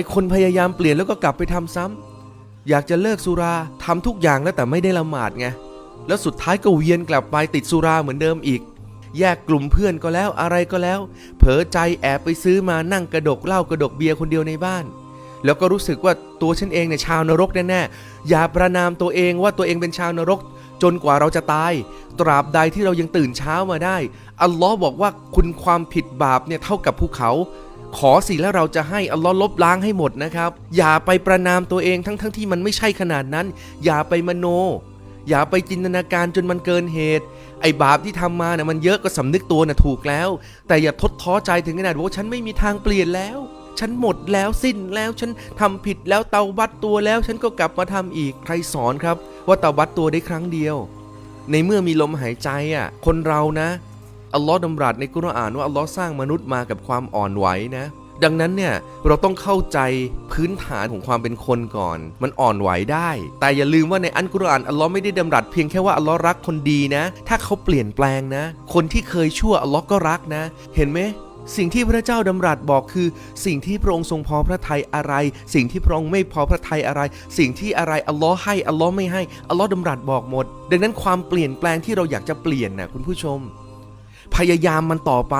ายคนพยายามเปลี่ยนแล้วก็กลับไปทำซ้ำอยากจะเลิกสุราทำทุกอย่างแล้วแต่ไม่ได้ละหมาดไงแล้วสุดท้ายก็เวียนกลับไปติดสุราเหมือนเดิมอีก แยกกลุ่มเพื่อนก็แล้วอะไรก็แล้ว เผลอใจแอบไปซื้อมานั่งกระดกเหล้ากระดกเบียร์คนเดียวในบ้าน แล้วก็รู้สึกว่าตัวฉันเองเนี่ยชาวนรกแน่ๆอย่าประนามตัวเองว่าตัวเองเป็นชาวนรก จนกว่าเราจะตาย ตราบใดที่เรายังตื่นเช้ามาได้ อัลลอฮ์บอกว่าคุณความผิดบาปเนี่ยเท่ากับภูเขา ขอสิแล้วเราจะให้อัลลอฮ์ลบล้างให้หมดนะครับ อย่าไปประนามตัวเองทั้งๆทที่มันไม่ใช่ขนาดนั้น อย่าไปมโน อย่าไปจินตนาการจนมันเกินเหตุ ไอ้บาปที่ทำมาเนี่ยมันเยอะก็สำนึกตัวน่ะถูกแล้ว แต่อย่าทดท้อใจถึงขนาดว่าฉันไม่มีทางเปลี่ยนแล้ว ฉันหมดแล้วสิ้นแล้วฉันทำผิดแล้วเตาบัตตัวแล้ว ฉันก็กลับมาทำอีกใครสอนครับ ว่าเตาบัตตัวได้ครั้งเดียว ในเมื่อมีลมหายใจอะคนเรานะ อัลลอฮ์ดำรัสในกุรอานว่าอัลลอฮ์สร้างมนุษย์มากับความอ่อนไหวนะ ดังนั้นเนี่ยเราต้องเข้าใจพื้นฐานของความเป็นคนก่อน มันอ่อนไหวได้ แต่อย่าลืมว่าในอันกุรอานอัลลอฮ์ไม่ได้ดำรัสเพียงแค่ว่าอัลลอฮ์รักคนดีนะ ถ้าเขาเปลี่ยนแปลงนะ คนที่เคยชั่วอัลลอฮ์ก็รักนะ เห็นไหมสิ่งที่พระเจ้าดำรัสบอกคือ สิ่งที่พระองค์ทรงพอพระทัยอะไร สิ่งที่พระองค์ไม่พอพระทัยอะไร สิ่งที่อะไรอัลลอฮ์ให้อัลลอฮ์ไม่ให้อัลลอฮ์ดำรัสบอกหมด ดังนั้นความเปลี่ยนแปลงที่เราอยากจะเปลี่ยนนะคุณผู้ชม พยายามมันต่อไป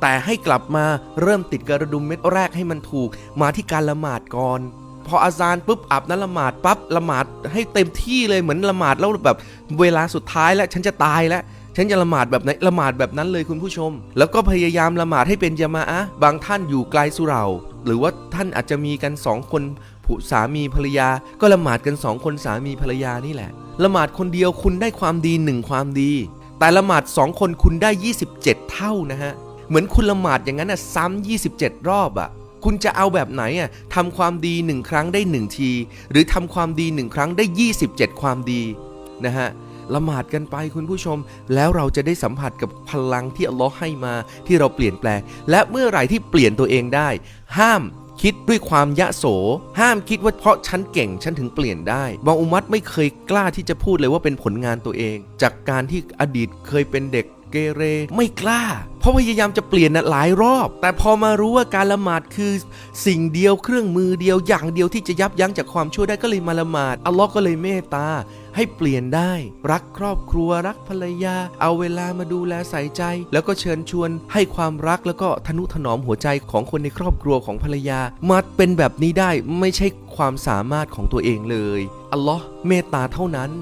แต่ให้กลับมาเริ่มติดกระดุมเม็ดแรกให้มันถูก มาที่การละหมาดก่อน พออาซานปุ๊บอาบน้ำละหมาดปั๊บละหมาดให้เต็มที่เลยเหมือนละหมาดแล้วแบบเวลาสุดท้ายแล้วฉันจะตายแล้วฉันจะละหมาดแบบไหนละหมาดแบบนั้นเลยคุณผู้ชม แล้วก็พยายามละหมาดให้เป็นยามาอะบางท่านอยู่ไกลสุเหราหรือว่าท่านอาจจะมีกันสองคนผู้สามีภรรยา ก็ละหมาดกันสองคนสามีภรรยานี่แหละ ละหมาดคนเดียวคุณได้ความดีหนึ่งความดี แต่ละหมาดสองคนคุณได้ 27 เท่านะฮะ เหมือนคุณละหมาดอย่างนั้นนะซ้ำ27 รอบอะ คุณจะเอาแบบไหนอะทำความดีหนึ่งครั้งได้หนึ่งที หรือทำความดีหนึ่งครั้งได้ 27 ความดีนะฮะละหมาดกันไปคุณผู้ชม แล้วเราจะได้สัมผัสกับพลังที่อัลลอฮ์ให้มาที่เราเปลี่ยนแปลง และเมื่อไหร่ที่เปลี่ยนตัวเองได้ ห้าม คิดด้วยความยะโส ห้ามคิดว่าเพราะฉันเก่งฉันถึงเปลี่ยนได้บางอุมัตไม่เคยกล้าที่จะพูดเลยว่าเป็นผลงานตัวเอง จากการที่อดีตเคยเป็นเด็กเกเรไม่กล้า เพราะพยายามจะเปลี่ยนนะหลายรอบ แต่พอมารู้ว่าการละหมาดคือสิ่งเดียวเครื่องมือเดียวอย่างเดียวที่จะยับยั้งจากความชั่วได้ก็เลยมาละหมาดอัลลอฮ์ก็เลยเมตตา ให้เปลี่ยนได้ รักครอบครัวรักภรรยา เอาเวลามาดูแลใส่ใจ แล้วก็เชิญชวนให้ความรักแล้วก็ทนุถนอมหัวใจของคนในครอบครัวของภรรยามาเป็นแบบนี้ได้ไม่ใช่ความสามารถของตัวเองเลยอัลลอฮ์เมตตาเท่านั้น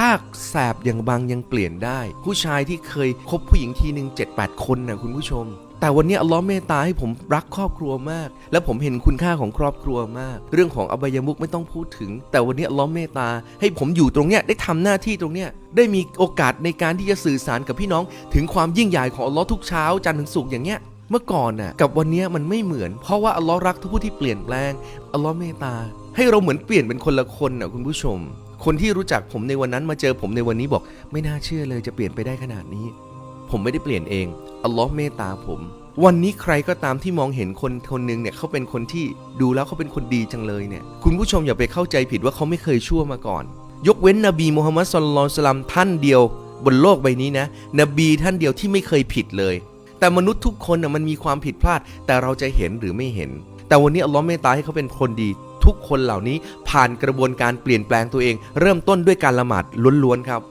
ถ้าแสบอย่างบางยังเปลี่ยนได้ ผู้ชายที่เคยคบผู้หญิงทีหนึ่ง7-8 คนนะคุณผู้ชม แต่วันนี้อัลลอฮ์เมตตาให้ผมรักครอบครัวมาก และผมเห็นคุณค่าของครอบครัวมาก เรื่องของอบายมุกไม่ต้องพูดถึง แต่วันนี้อัลลอฮ์เมตตาให้ผมอยู่ตรงเนี้ยได้ทำหน้าที่ตรงเนี้ยได้มีโอกาสในการที่จะสื่อสารกับพี่น้อง ถึงความยิ่งใหญ่ของอัลลอฮ์ทุกเช้าจันทร์ถึงศุกร์อย่างเงี้ยเมื่อก่อนน่ะกับวันนี้มันไม่เหมือน เพราะว่าอัลลอฮ์รักทุกผู้ที่เปลี่ยนแปลงอัลลอฮ์เมตตา ให้เราเหมือนเปลี่ยนเป็นคนละคนน่ะคุณผู้ชม คนที่รู้จักผมในวันนั้นมาเจอผมในวันนี้บอก ไม่น่าเชื่อเลยจะเปลี่ยนไปได้ขนาดนี้ ผมไม่ได้เปลี่ยนเองอัลลอฮ์เมตตาผม วันนี้ใครก็ตามที่มองเห็นคนคนหนึ่งเนี่ยเขาเป็นคนที่ดูแล้วเขาเป็นคนดีจังเลยเนี่ย คุณผู้ชมอย่าไปเข้าใจผิดว่าเขาไม่เคยชั่วมาก่อน ยกเว้นนบีมูฮัมมัดสุลลัลสลัมท่านเดียว บนโลกใบนี้นะ นบีท่านเดียวที่ไม่เคยผิดเลย แต่มนุษย์ทุกคนน่ะมันมีความผิดพลาด แต่เราจะเห็นหรือไม่เห็น แต่วันนี้อัลลอฮ์เมตตาให้เขาเป็นคนดี ทุกคนเหล่านี้ผ่านกระบวนการเปลี่ยนแปลงตัวเอง เริ่มต้นด้วยการละหมาดล้วนๆครับ